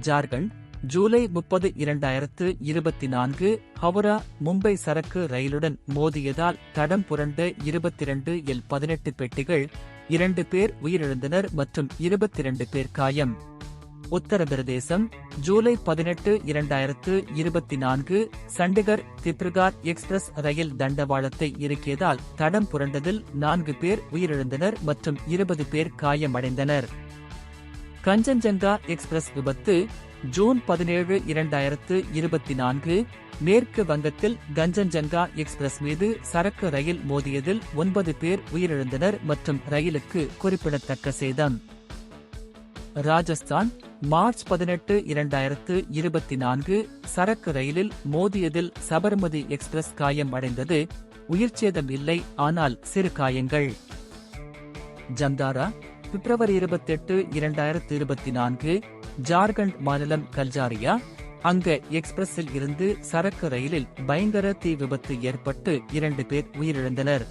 ஜார்க்கண்ட் ஜூலை முப்பது இரண்டாயிரத்து இருபத்தி நான்கு ஹவுரா மும்பை சரக்கு ரயிலுடன் மோதியதால் தடம் புரண்ட இருபத்திரண்டு எல் பதினெட்டு பெட்டிகள் இரண்டு பேர் உயிரிழந்தனர் மற்றும் இருபத்திரண்டு பேர் காயம். உத்தரப்பிரதேசம் ஜூலை பதினெட்டு இரண்டாயிரத்து இருபத்தி நான்கு சண்டிகர் திப்ருகார் எக்ஸ்பிரஸ் ரயில் தண்டவாளத்தை இறுக்கியதால் தடம் புரண்டதில் நான்கு பேர் உயிரிழந்தனர் மற்றும் இருபது பேர் காயமடைந்தனர். கஞ்சன்ஜங்கா எக்ஸ்பிரஸ் விபத்து ஜூன் பதினேழு இரண்டாயிரத்து இருபத்தி நான்கு. மேற்கு வங்கத்தில் கஞ்சன்ஜங்கா எக்ஸ்பிரஸ் மீது சரக்கு ரயில் மோதியதில் ஒன்பது பேர் உயிரிழந்தனர் மற்றும் ரயிலுக்கு குறிப்பிடத்தக்க சேதம். ராஜஸ்தான் மார்ச் பதினெட்டு இரண்டாயிரத்து இருபத்தி நான்கு. சரக்கு ரயிலில் மோதியதில் சபர்மதி எக்ஸ்பிரஸ் காயம் அடைந்தது. உயிர்ச்சேதம் இல்லை ஆனால் சிறு காயங்கள். ஜந்தாரா பிப்ரவரி இருபத்தெட்டு இரண்டாயிரத்து இருபத்தி நான்கு ஜார்க்கண்ட் மாநிலம் கல்ஜாரியா அங்க எக்ஸ்பிரஸில் இருந்து சரக்கு ரயிலில் பயங்கர தீ விபத்து ஏற்பட்டு இரண்டு பேர் உயிரிழந்தனர்.